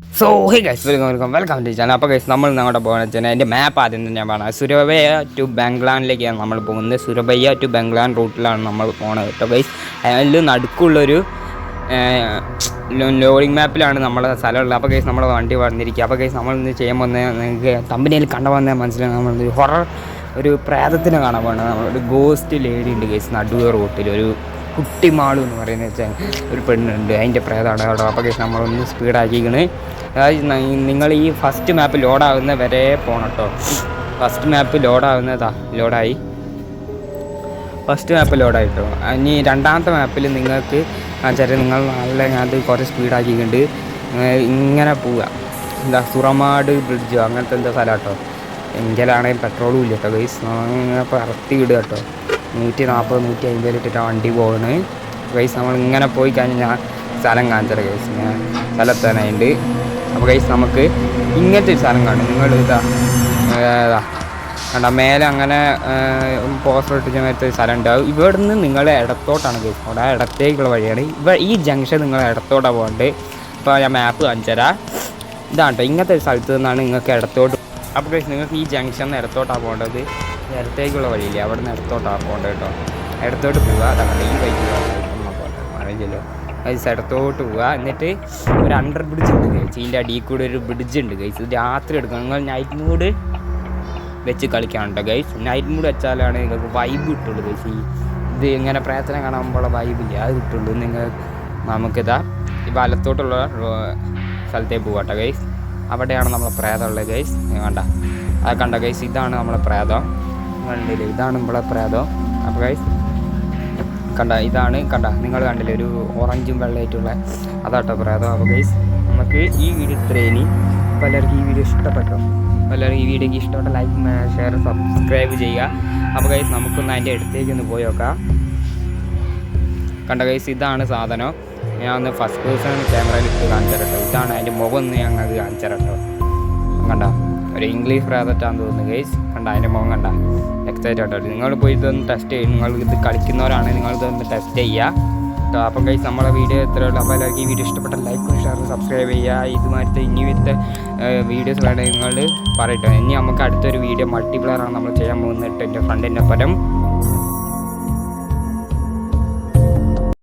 So hey guys welcome welcome welcome to channel അപ്പോൾ guys നമ്മൾ അങ്ങോട്ട് പോകുന്ന വെച്ചാൽ എന്റെ മാപ്പ് ആദ്യം തന്നെ പറഞ്ഞത്. സുരഭയ ടു ബംഗ്ലാനിലേക്കാണ് നമ്മൾ പോകുന്നത്. സുരഭയ ടു ബംഗ്ലാൻ റൂട്ടിലാണ് നമ്മൾ പോകുന്നത് കേട്ടോ ഗൈസ് അതിൽ നടുക്കുള്ളൊരു ലോഡിംഗ് മാപ്പിലാണ് നമ്മുടെ സ്ഥലമുള്ളത്. അപ്പോൾ ഗൈസ് നമ്മുടെ വണ്ടി വന്നിരിക്കുക. അപ്പോൾ ഗൈസ് നമ്മൾ ഇന്ന് ചെയ്യാൻ പോകുന്നത് നിങ്ങൾക്ക് തമ്പനിയിൽ കണ്ട വന്നാൽ മനസ്സിലാണ് നമ്മൾ ഹൊറർ ഒരു പ്രേതത്തിനെ കാണാൻ പോകുന്നത് നമ്മളൊരു ഗോസ്റ്റ് ലേഡി ഉണ്ട് ഗൈസ് നടുവ് റൂട്ടിൽ ഒരു കുട്ടി മാളു എന്ന് പറയുന്നത് വെച്ചാൽ ഒരു പെണ്ണുണ്ട്. അതിന്റെ പ്രേതമാണ് അവിടെ അപ്പോൾ കേസ് നമ്മളൊന്ന് സ്പീഡാക്കിക്കണ് നിങ്ങൾ ഈ ഫസ്റ്റ് മാപ്പ് ലോഡാകുന്ന വരെ പോകണം കേട്ടോ ഫസ്റ്റ് മാപ്പ് ലോഡാകുന്നതാ ലോഡായി ഫസ്റ്റ് മാപ്പ് ലോഡായിട്ടോ ഇനി രണ്ടാമത്തെ മാപ്പിൽ നിങ്ങൾക്ക് ചെറിയ നിങ്ങൾ നല്ല അത് കുറച്ച് സ്പീഡാക്കിയിട്ടുണ്ട് ഇങ്ങനെ പോവുക. എന്താ സുറമാട് ബ്രിഡ്ജ് അങ്ങനത്തെ എന്താ സ്ഥലം കേട്ടോ എങ്കിലാണെങ്കിൽ പെട്രോളും ഇല്ല കേട്ടോ ഗൈസ് ഇങ്ങനെ പറത്തി വിടുക കേട്ടോ നൂറ്റി നാൽപ്പത് നൂറ്റി അമ്പതിൽ ഇട്ടിട്ടാണ് വണ്ടി പോകുന്നത് ഗൈസ് നമ്മൾ ഇങ്ങനെ പോയി കഴിഞ്ഞാൽ സ്ഥലം കാണിച്ചത് ഗൈസ് ഞാൻ സ്ഥലത്തന്നെ അപ്പോൾ ഗൈസ് നമുക്ക് ഇങ്ങനത്തെ ഒരു സ്ഥലം കാണും. നിങ്ങൾ ഇതാ ഏതാ കണ്ട മേലെ അങ്ങനെ പോസ്റ്റർ ഇട്ടിച്ച നേരത്തെ ഒരു സ്ഥലം ഉണ്ടാവും ഇവിടെ നിന്ന് നിങ്ങൾ ഇടത്തോട്ടാണ് ഗൈസ് അവിടെ ഇടത്തേക്കുള്ള വഴിയാണ്. ഇവ ഈ ജംഗ്ഷൻ നിങ്ങൾ ഇടത്തോട്ടാണ് പോകേണ്ടത് അപ്പോൾ ഞാൻ മാപ്പ് കാണിച്ചു തരാം ഇതാണ് കേട്ടോ ഇങ്ങനത്തെ ഒരു സ്ഥലത്ത് നിന്നാണ് നിങ്ങൾക്ക് ഇടത്തോട്ട്. അപ്പോൾ ഗൈസ് നിങ്ങൾക്ക് ഈ ജംഗ്ഷൻ ഇടത്തോട്ടാണ് പോകേണ്ടത്. ഇടത്തേക്കുള്ള വഴിയില്ല? അവിടെ നിന്ന് ഇടത്തോട്ടാണ് പോകേണ്ടത് കേട്ടോ. ഇടത്തോട്ട് പോവുക അതാണ് ഈ വഴിക്ക് അറിയില്ലല്ലോ. ഗൈസ് ഇടത്തോട്ട് പോവുക എന്നിട്ട് ഒരു അണ്ടർ ബ്രിഡ്ജ് ഉണ്ട് ഗൈസ് ഇതിന്റെ അടിയിൽ കൂടെ ഒരു ബ്രിഡ്ജ് ഉണ്ട് ഗൈസ് രാത്രി എടുക്കണം നിങ്ങൾ നൈറ്റ് മൂഡ് വെച്ച് കളിക്കാൻ കേട്ടോ ഗൈസ് നൈറ്റ് മൂഡ് വെച്ചാലാണ് നിങ്ങൾക്ക് വൈബ് കിട്ടുള്ളൂ ഗൈസ് ഈ ഇത് ഇങ്ങനെ പ്രയത്നം കാണുമ്പോൾ വൈബില്ല അത് കിട്ടുള്ളൂ. നിങ്ങൾ നമുക്കിതാ ഈ വലത്തോട്ടുള്ള സ്ഥലത്തേക്ക് പോകട്ടെ ഗൈസ് അവിടെയാണ് നമ്മളെ പ്രേതമുള്ളത് ഗൈസ് വേണ്ട അത് കണ്ട ഗൈസ് ഇതാണ് നമ്മളെ പ്രേതം. കണ്ടില്ലേ? ഇതാണ് നമ്മളെ പ്രേതം. അപ്പോൾ ഗൈസ് കണ്ട ഇതാണ് കണ്ട നിങ്ങൾ കണ്ടില്ലേ? ഒരു ഓറഞ്ചും വെള്ളയായിട്ടുള്ള അതാട്ടോ പ്രേതം. അപ്പോൾ ഗൈസ് നമുക്ക് ഈ വീഡിയോ ഇത്രേനി പലർക്കും ഈ വീഡിയോ ഇഷ്ടപ്പെട്ടോ? പലർക്കും ഈ വീഡിയോക്ക് ഇഷ്ടപ്പെട്ട ലൈക്ക് ഷെയർ സബ്സ്ക്രൈബ് ചെയ്യുക. അപ്പോൾ ഗൈസ് നമുക്കൊന്ന് അതിന്റെ അടുത്തേക്ക് ഒന്ന് പോയി നോക്കാം. കണ്ട ഗൈസ് ഇതാണ് സാധനം. ഞാൻ ഒന്ന് ഫസ്റ്റ് പേഴ്സൺ ക്യാമറയിൽ ഇട്ട് കാണിച്ചു തരട്ടോ. ഇതാണ് അതിന്റെ മുഖം ഒന്ന് ഞങ്ങൾക്ക് കാണിച്ചു തരട്ടോ. കണ്ട ഒരു ഇംഗ്ലീഷ് പ്രാതറ്റാന്ന് തോന്നുന്നു ഗൈസ് കണ്ട അതിന്റെ മുഖം കണ്ട. എക്സൈറ്റ് ആട്ടോ നിങ്ങൾ പോയി ഇതൊന്ന് ടെസ്റ്റ് ചെയ്യും. നിങ്ങൾ ഇത് കളിക്കുന്നവരാണ് നിങ്ങൾ ഇതൊന്ന് ടെസ്റ്റ് ചെയ്യുക കേട്ടോ അപ്പം ഗൈസ് നമ്മളെ വീഡിയോ എത്ര ഉള്ളൂ. അപ്പോൾ എല്ലാവർക്കും ഈ വീഡിയോ ഇഷ്ടപ്പെട്ട ലൈക്കും ഷെയർ സബ്സ്ക്രൈബ് ചെയ്യുക ഇതുമായിട്ട് ഇനി വിത്ത് വീഡിയോസ് വേണ്ട നിങ്ങൾ പറയട്ടോ. ഇനി നമുക്ക് അടുത്തൊരു വീഡിയോ മൾട്ടിപ്ലെയർ ആണ് നമ്മൾ ചെയ്യാൻ പോകുന്നത്. എന്റെ ഫ്രണ്ടിന്റെ പരം